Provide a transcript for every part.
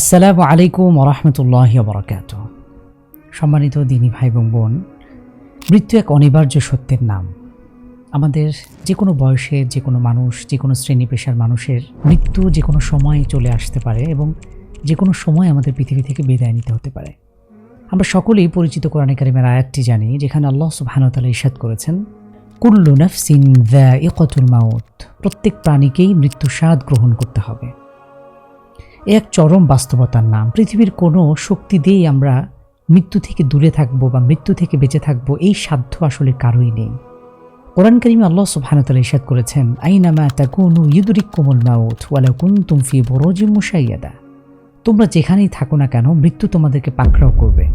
আসসালামু আলাইকুম রহমতুল্লাহ বরকাত সম্মানিত দিনী ভাই এবং বোন, মৃত্যু এক অনিবার্য সত্যের নাম। আমাদের যে কোনো বয়সের যে কোনো মানুষ যে কোনো শ্রেণি পেশার মানুষের মৃত্যু যে কোনো সময় চলে আসতে পারে এবং যে কোনো সময় আমাদের পৃথিবী থেকে বিদায় নিতে হতে পারে। আমরা সকলেই পরিচিত কোরআন কারিমের আয়াতটি জানি, যেখানে আল্লাহ সুবহানতালা ইসাদ করেছেন, কুল্লু নাফসিন দ্য ইকতুল মাউত প্রত্যেক প্রাণীকেই মৃত্যু স্বাদ গ্রহণ করতে হবে। এক চরম বাস্তবতার নাম। পৃথিবীর কোনো শক্তি দিয়েই আমরা মৃত্যু থেকে দূরে থাকব বা মৃত্যু থেকে বেঁচে থাকব, এই সাধ্য আসলে কারোই নেই। কোরআন করিমে আল্লাহ সুবহানাতালা ইসাদ করেছেন, আইনামা তাকুনু ইউদুরিক কোমল মাউথ ওয়ালা তুমফি বরজি মুসাইয়াদা তোমরা যেখানেই থাকো না কেন, মৃত্যু তোমাদেরকে পাকড়াও করবে।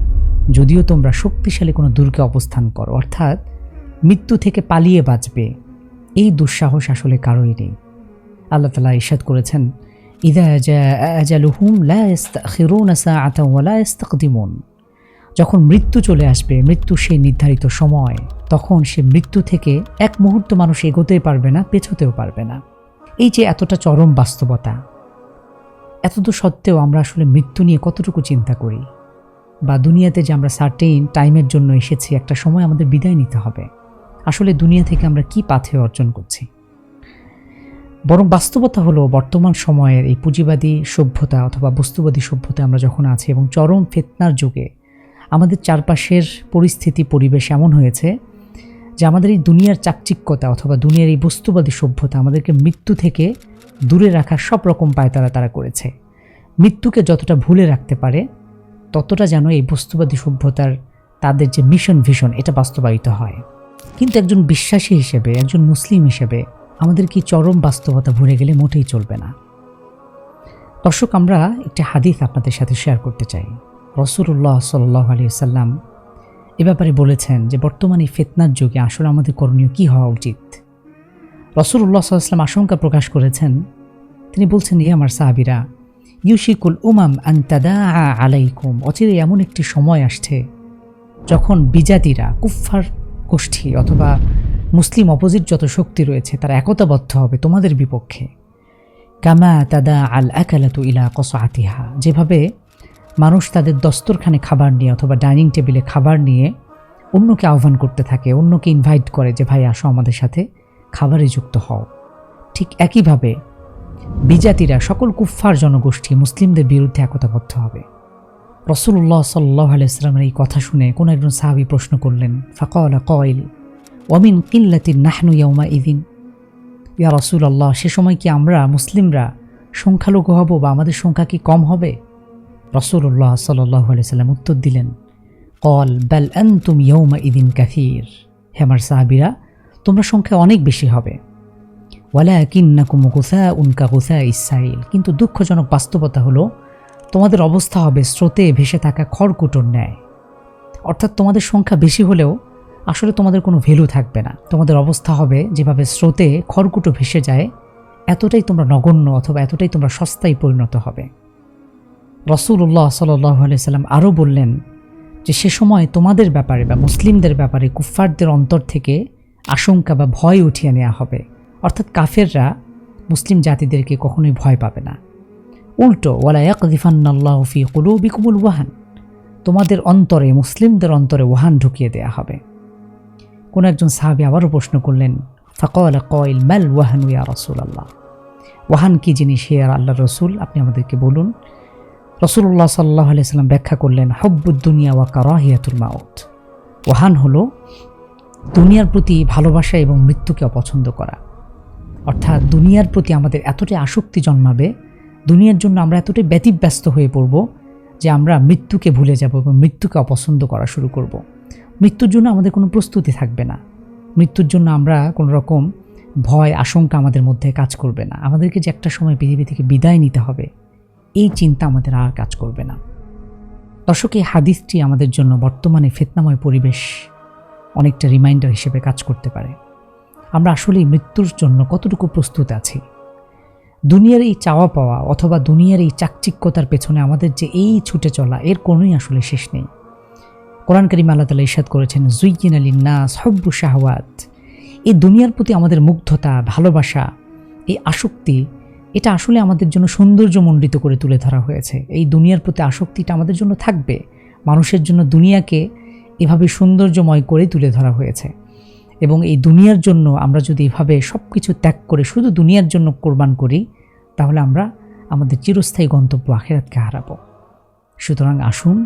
যদিও তোমরা শক্তিশালী কোনো দুর্গে অবস্থান করো, অর্থাৎ মৃত্যু থেকে পালিয়ে বাঁচবে, এই দুঃসাহস আসলে কারোই নেই। আল্লাহ তালা ইসাদ করেছেন ইদা আজালুহুম লা ইস্তাখিরুনা সাআতান ওয়া লা ইস্তাকদিমুন যখন মৃত্যু চলে আসবে, মৃত্যু সেই নির্ধারিত সময়। তখন সে মৃত্যু থেকে এক মুহূর্ত মানুষ এগোতেই পারবে না, পেছোতেও পারবে না। এই যে এতটা চরম বাস্তবতা। এতদূর সত্ত্বেও আমরা আসলে মৃত্যু নিয়ে কতটুকু চিন্তা করি? বা দুনিয়াতে যে আমরা সার্টেইন টাইমের জন্য এসেছি, একটা সময় আমাদের বিদায় নিতে হবে। আসলে দুনিয়া থেকে আমরা কি পাথে অর্জন করছি? বরং বাস্তবতা হলো বর্তমান সময়ের এই পুঁজিবাদী সভ্যতা অথবা বস্তুবাদী সভ্যতা আমরা যখন আছি এবং চরম ফেতনার যুগে, আমাদের চারপাশের পরিস্থিতি, পরিবেশ এমন হয়েছে যে আমাদের এই দুনিয়ার চাকচিক্যতা অথবা দুনিয়ার এই বস্তুবাদী সভ্যতা আমাদেরকে মৃত্যু থেকে দূরে রাখার সব রকম পায়তারা তারা করেছে। মৃত্যুকে যতটা ভুলে রাখতে পারে, ততটা যেন এই বস্তুবাদী সভ্যতার তাদের যে মিশন ভিশন এটা বাস্তবায়িত হয়। কিন্তু একজন বিশ্বাসী হিসেবে, একজন মুসলিম হিসেবে আমাদের কি চরম বাস্তবতা ভুলে গেলে মোটেই চলবে না। দর্শক, আমরা একটি হাদিস আপনাদের সাথে শেয়ার করতে চাই। রসুল্লাহ সাল্লাহ আলী সাল্লাম এ ব্যাপারে বলেছেন যে, বর্তমানে এই ফেতনার যুগে আসলে আমাদের করণীয় কী হওয়া উচিত? রসুল্লাহ সাল্লাম আশঙ্কা প্রকাশ করেছেন। তিনি বলছেন ইয়ে আমার সাহাবিরা, ইউশিকুল উমাম আন্তাদা আলাইকুম। অচিরে এমন একটি সময় আসছে যখন বিজাতিরা, কুফফার গোষ্ঠী অথবা মুসলিম অপোজিট যত শক্তি রয়েছে, তারা একতাবদ্ধ হবে তোমাদের বিপক্ষে। কামা তাদা আল আকালাতু ইলা কসাতিহা যেভাবে মানুষ তাদের দস্তরখানে খাবার নিয়ে অথবা ডাইনিং টেবিলে খাবার নিয়ে অন্যকে আহ্বান করতে থাকে, অন্যকে ইনভাইট করে যে, ভাই, আসো আমাদের সাথে, খাবারে যুক্ত হও। ঠিক একইভাবে বিজাতিরা, সকল কুফফার জনগোষ্ঠী মুসলিমদের বিরুদ্ধে একতাবদ্ধ হবে। রসুল্লাহ সাল্লাহ আলাইস্লামের এই কথা শুনে কোনো একজন সাহাবি প্রশ্ন করলেন ফাকওয়ালা কয়েল ওয়ামিন কিল্লাতিন নাহনু ইয়ৌমা ইদিন ইয়া রসুল আল্লাহ সে সময় কি আমরা মুসলিমরা সংখ্যালঘু হব বা আমাদের সংখ্যা কি কম হবে? রসুল্লাহ সাল্লাহ সাল্লাম উত্তর দিলেন, কল ব্যাল এন তুম ইয়ৌমা ইদিন কাথির হেমার সাহাবিরা, তোমরা সংখ্যা অনেক বেশি হবে। ওয়ালা কিন্নাকুম গুসা উনকা গুসা ইসাইল কিন্তু দুঃখজনক বাস্তবতা হলো, তোমাদের অবস্থা হবে স্রোতে ভেসে থাকা খড়কুটোর ন্যায়। অর্থাৎ তোমাদের সংখ্যা বেশি হলেও আসলে তোমাদের কোনো ভ্যালু থাকবে না। তোমাদের অবস্থা হবে যেভাবে স্রোতে খড়কুটো ভেসে যায়, এতটাই তোমরা নগণ্য অথবা এতটাই তোমরা সস্তায় পরিণত হবে। রসুল্লাহ সাল্লাহ সাল্লাম আরও বললেন যে, সে সময় তোমাদের ব্যাপারে বা মুসলিমদের ব্যাপারে কুফফারদের অন্তর থেকে আশঙ্কা বা ভয় উঠিয়ে নেওয়া হবে। অর্থাৎ কাফেররা মুসলিম জাতিদেরকে কখনোই ভয় পাবে না। উল্টো, ওয়ালা ইয়াকদিফান্নাল্লাহ ফি কুলু কুলুবিকুমুল ওয়াহান। তোমাদের অন্তরে, মুসলিমদের অন্তরে ওয়াহান ঢুকিয়ে দেয়া হবে। কোনো একজন সাহাবি আবারও প্রশ্ন করলেন ফাকওয়ালা কয়েল ম্যাল ওয়াহান ইয়া রসুল আল্লাহ ওয়াহান কি জিনিস হে আর আল্লাহ রসুল? আপনি আমাদেরকে বলুন। রসুল্লাহ সাল্লাহ আলাইসাল্লাম ব্যাখ্যা করলেন হব্বুদ্দুনিয়া ওয়া কারাহিয়াতুল মাউত। ওয়াহান হলো দুনিয়ার প্রতি ভালোবাসা এবং মৃত্যুকে অপছন্দ করা। অর্থাৎ দুনিয়ার প্রতি আমাদের এতটাই আসক্তি জন্মাবে, দুনিয়ার জন্য আমরা এতটাই ব্যতিব্যস্ত হয়ে পড়ব যে আমরা মৃত্যুকে ভুলে যাব এবং মৃত্যুকে অপছন্দ করা শুরু করব। মৃত্যুর জন্য আমাদের কোনো প্রস্তুতি থাকবে না। মৃত্যুর জন্য আমরা কোনো রকম ভয়, আশঙ্কা আমাদের মধ্যে কাজ করবে না। আমাদেরকে যে একটা সময় পৃথিবী থেকে বিদায় নিতে হবে, এই চিন্তা আমাদের আর কাজ করবে না। দর্শক, এই হাদিসটি আমাদের জন্য বর্তমানে ফেতনাময় পরিবেশ অনেকটা রিমাইন্ডার হিসেবে কাজ করতে পারে। আমরা আসলে মৃত্যুর জন্য কতটুকু প্রস্তুত আছি? দুনিয়ার এই চাওয়া পাওয়া অথবা দুনিয়ার এই চাকচিক্যতার পেছনে আমাদের যে এই ছুটে চলা, এর কোনোই আসলে শেষ নেই। কোরআন করিম আল্লাহ তালা ইসাদ করেছেন জুইকিন আলী নাস হব্বু শাহওয়াত। এই দুনিয়ার প্রতি আমাদের মুগ্ধতা, ভালোবাসা, এই আসক্তি, এটা আসলে আমাদের জন্য সৌন্দর্যমণ্ডিত করে তুলে ধরা হয়েছে। এই দুনিয়ার প্রতি আসক্তিটা আমাদের জন্য থাকবে। মানুষের জন্য দুনিয়াকে এভাবে সৌন্দর্যময় করে তুলে ধরা হয়েছে। এবং এই দুনিয়ার জন্য আমরা যদি এভাবে সব কিছু ত্যাগ করে শুধু দুনিয়ার জন্য কোরবান করি, তাহলে আমরা আমাদের চিরস্থায়ী গন্তব্য আখেরাতকে হারাবো। সুতরাং আসুন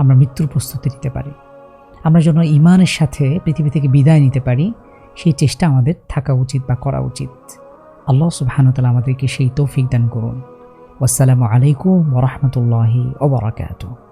আমরা মৃত্যুর প্রস্তুতি নিতে পারি। আমরা যেন ইমানের সাথে পৃথিবী থেকে বিদায় নিতে পারি, সেই চেষ্টা আমাদের থাকা উচিত বা করা উচিত। আল্লাহ সুবাহানতালা আমাদেরকে সেই তৌফিক দান করুন। আসসালামু আলাইকুম ওরহমতুল্লাহি ওবরাকাতুহ